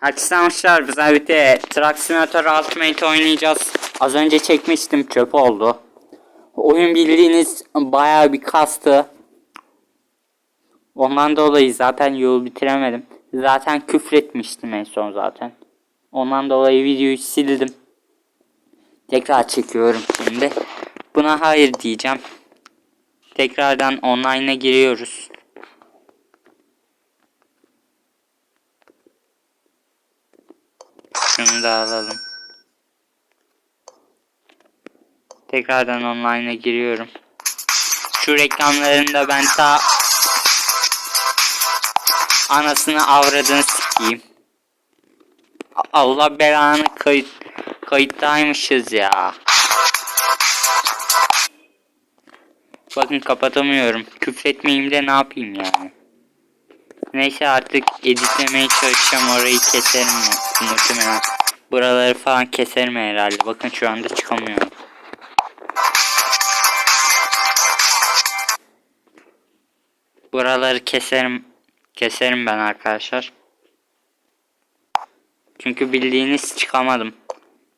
Haksızlanmışlar bize bitti. Truck Simulator Ultimate oynayacağız. Az önce çekmiştim çöp oldu. Oyun bildiğiniz bayağı bir kastı. Ondan dolayı zaten yolu bitiremedim. Zaten küfretmiştim en son zaten. Ondan dolayı videoyu sildim. Tekrar çekiyorum şimdi. Buna hayır diyeceğim. Tekrardan online'a giriyoruz. Şunu da alalım. Tekrardan online'a giriyorum. Şu reklamlarını da ben ta anasını avradını sikeyim. Allah belanı kayıt kayıttaymışız ya. Bakın kapatamıyorum. Küfretmeyeyim de ne yapayım yani. Neyse artık editlemeye çalışacağım orayı keserim mu- muhtemelen. Buraları falan keserim herhalde. Bakın şu anda çıkamıyorum. Buraları keserim. Keserim ben arkadaşlar. Çünkü bildiğiniz çıkamadım.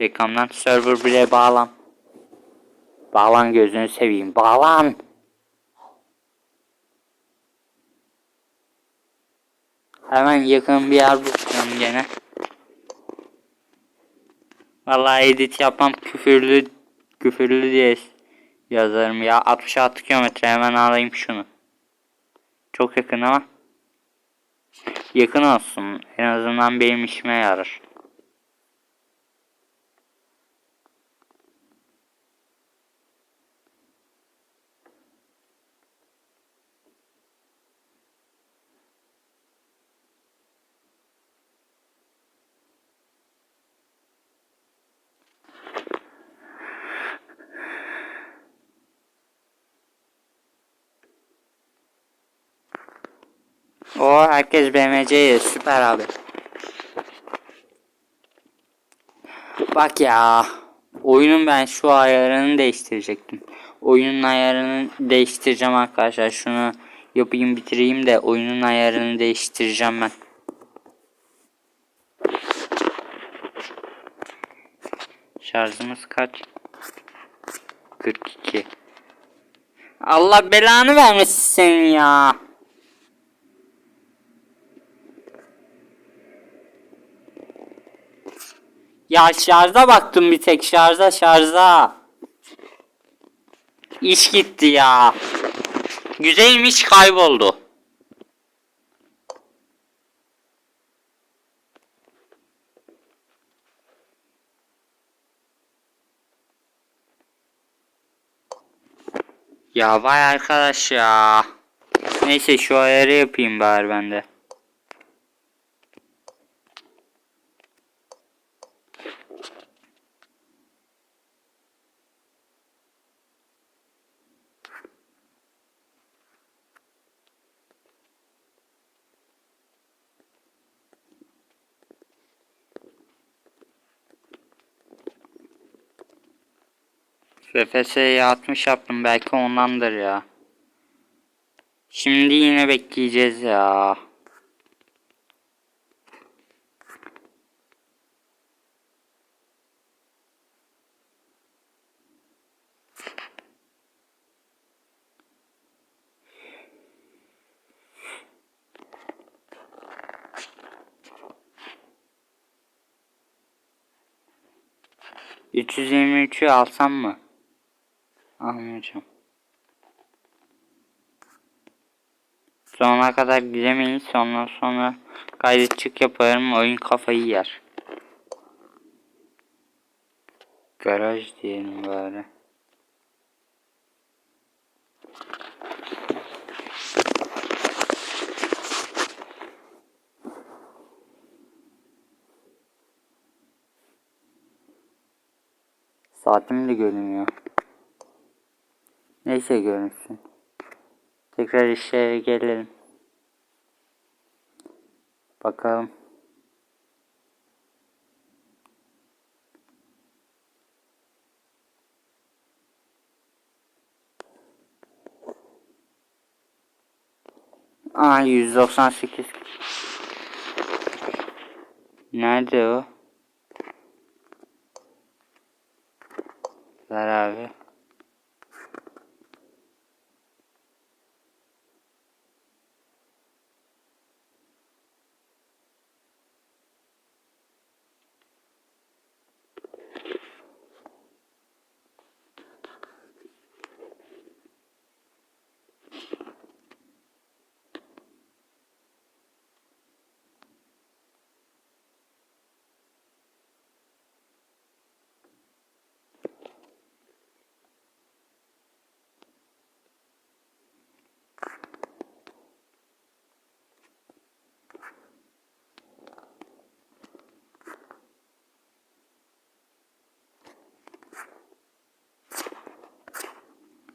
Reklamdan server bile bağlan. Bağlan gözünü seveyim. Bağlan. Hemen yakın bir yer bulacağım gene. Vallahi edit yapmam küfürlü küfürlü diye yazarım ya 66 kilometre hemen alayım şunu. Çok yakın ama yakın olsun en azından benim işime yarar. O herkes BMC'ye süper abi. Bak ya. Oyunun ben şu ayarını değiştirecektim. Oyunun ayarını değiştireceğim arkadaşlar. Şunu yapayım bitireyim de oyunun ayarını değiştireceğim ben. Şarjımız kaç? 42. Allah belanı vermesin ya. Ya şarja baktım bir tek şarja şarja. İş gitti ya. Güzelmiş kayboldu. Ya vay arkadaş ya. Neyse şu ayarı yapayım bari ben de. FFS'ye 60 yaptım belki ondandır ya. Şimdi yine bekleyeceğiz ya. Üç yüz yirmi üçü alsam mı? Almayacağım. Sonuna kadar gidemeyiz. Ondan sonra kaydetçik yaparım. Oyun kafayı yer. Garaj diyelim bari. Saatim de görünüyor. Neyse görünsün. Tekrar işe gelelim. Bakalım. Aa 198 Nerede o? Ver abi.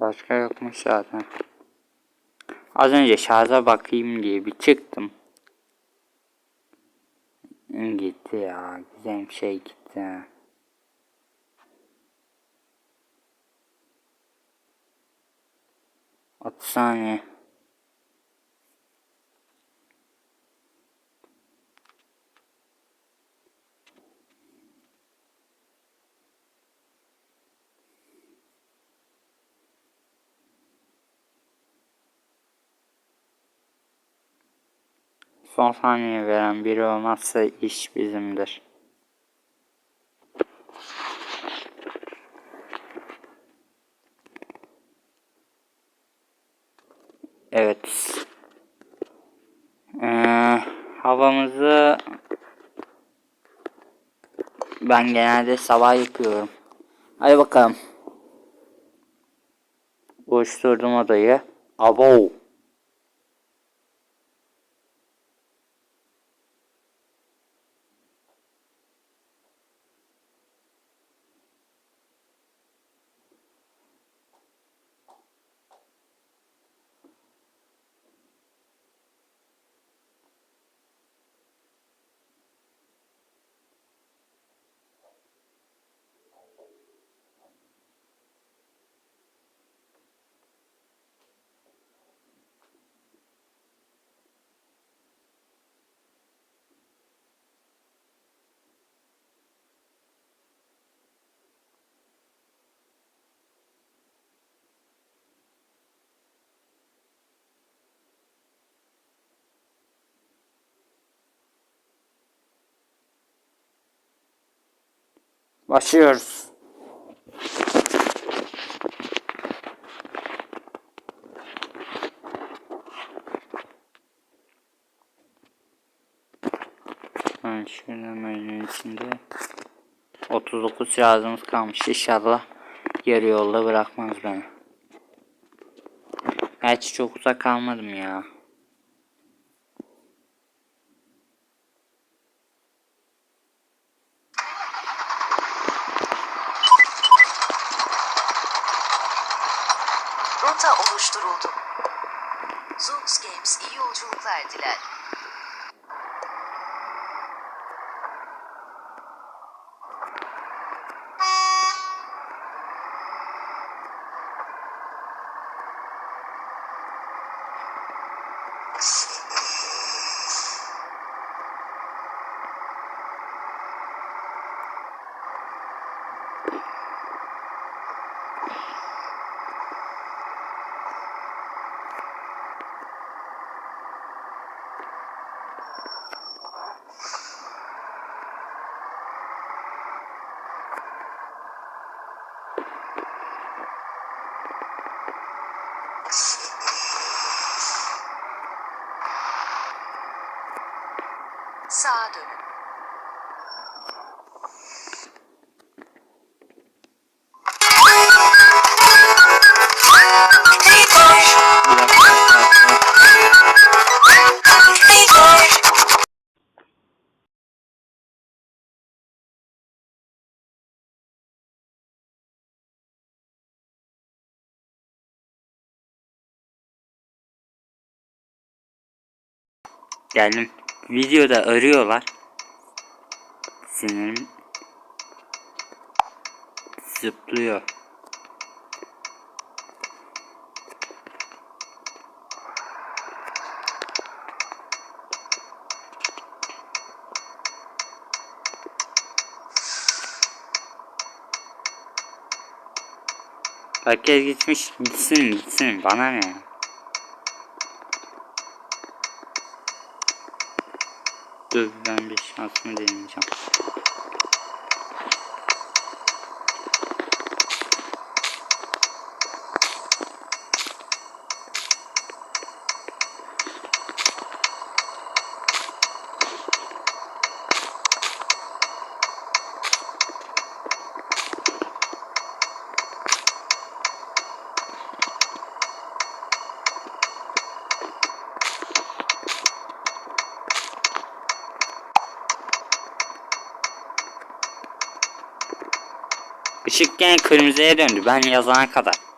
Başka yokmuş zaten. Az önce şarja bakayım diye bir çıktım. Gitti ya. Güzel bir şey gitti. Otuz saniye. Son veren biri olmazsa iş bizimdir. Evet. Ee, havamızı ben genelde sabah yapıyorum. Hadi bakalım. Oluşturdum odayı. Abo. Başlıyoruz. Ben şöyle menünün içinde 39 şarjımız kalmış. İnşallah yarı yolda bırakmaz beni. Gerçi çok uzak kalmadım ya. Oluşturuldu. Zoox Games iyi yolculuklar diler. Sağa dönün. Geldim. Videoda arıyorlar. Sinirim zıplıyor. Herkes gitmiş gitsin gitsin bana ne ya. Ben bir şansımı deneyeceğim. Işık gene kırmızıya döndü. Ben yazana kadar.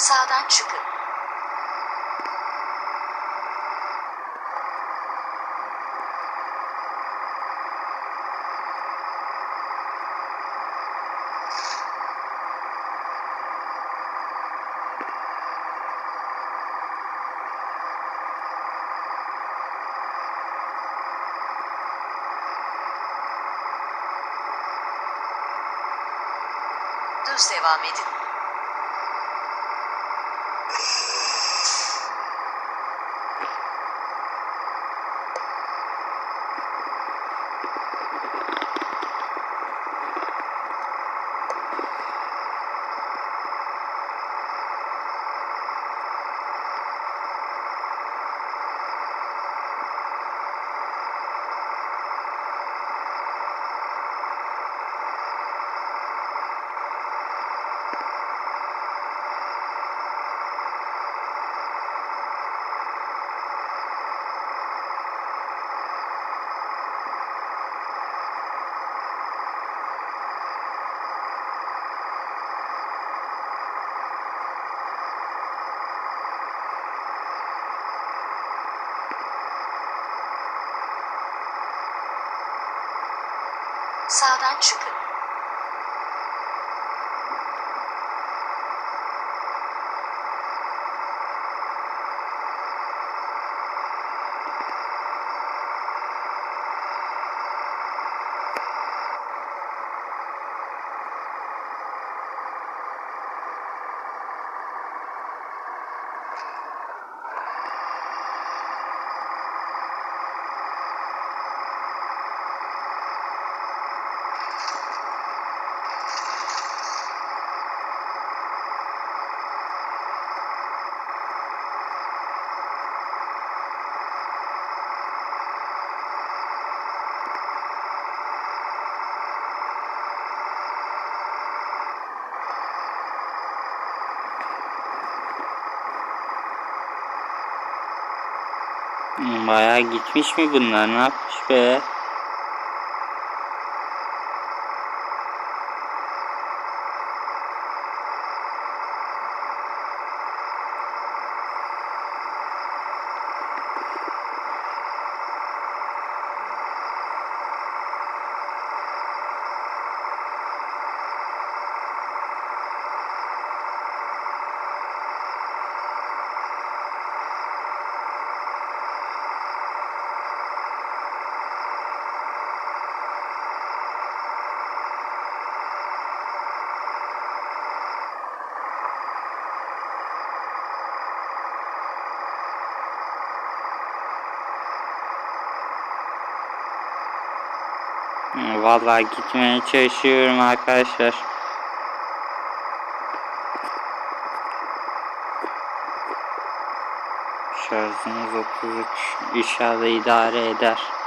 Sağdan çıkın. Düz devam edin. Sağdan çıkın. Bayağı gitmiş mi bunlar? Ne yapmış be? Vallahi gitmeye çalışıyorum arkadaşlar. Şarjımız 33. İnşallah idare eder.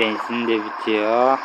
Benzin de bitiyor.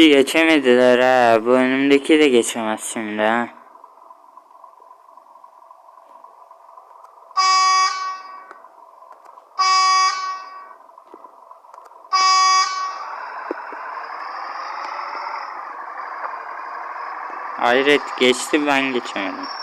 Bir geçemediler ha. Bu önümdeki de geçemez şimdi ha. Hayret geçti ben geçemedim.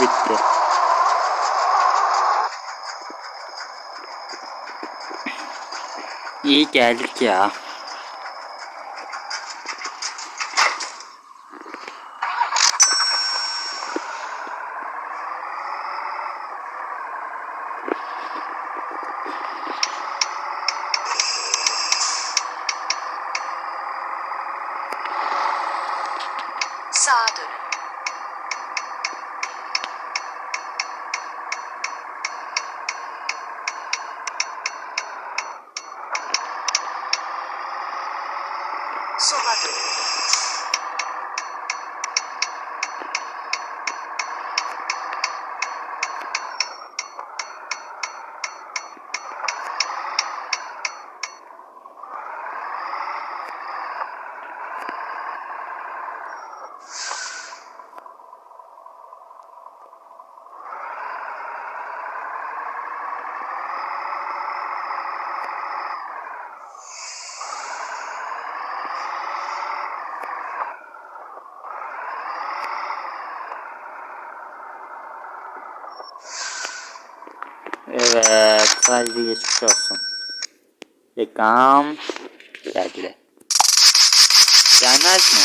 Bitti. İyi geldik ya. Sağa dönün. Sola dönün. Evet, sadece geçmiş olsun. Reklam geldi. Gelmez mi?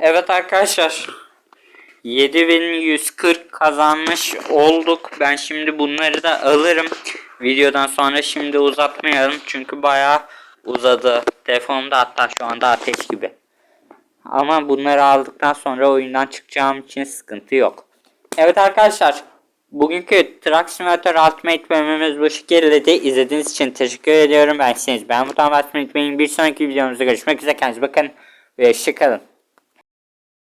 Evet arkadaşlar. 7140 kazanmış olduk. Ben şimdi bunları da alırım. Videodan sonra şimdi uzatmayalım. Çünkü bayağı uzadı. Telefonumda hatta şu anda ateş gibi. Ama bunları aldıktan sonra oyundan çıkacağım için sıkıntı yok. Evet arkadaşlar. Bugünkü Truck Simulator Ultimate bölümümüz bu şekilde. İzlediğiniz için teşekkür ediyorum. Ben Seniz. Ben Mutan Basmayı unutmayın. Bir sonraki videomuzda görüşmek üzere. Kendinize bakın. Ve hoşçakalın.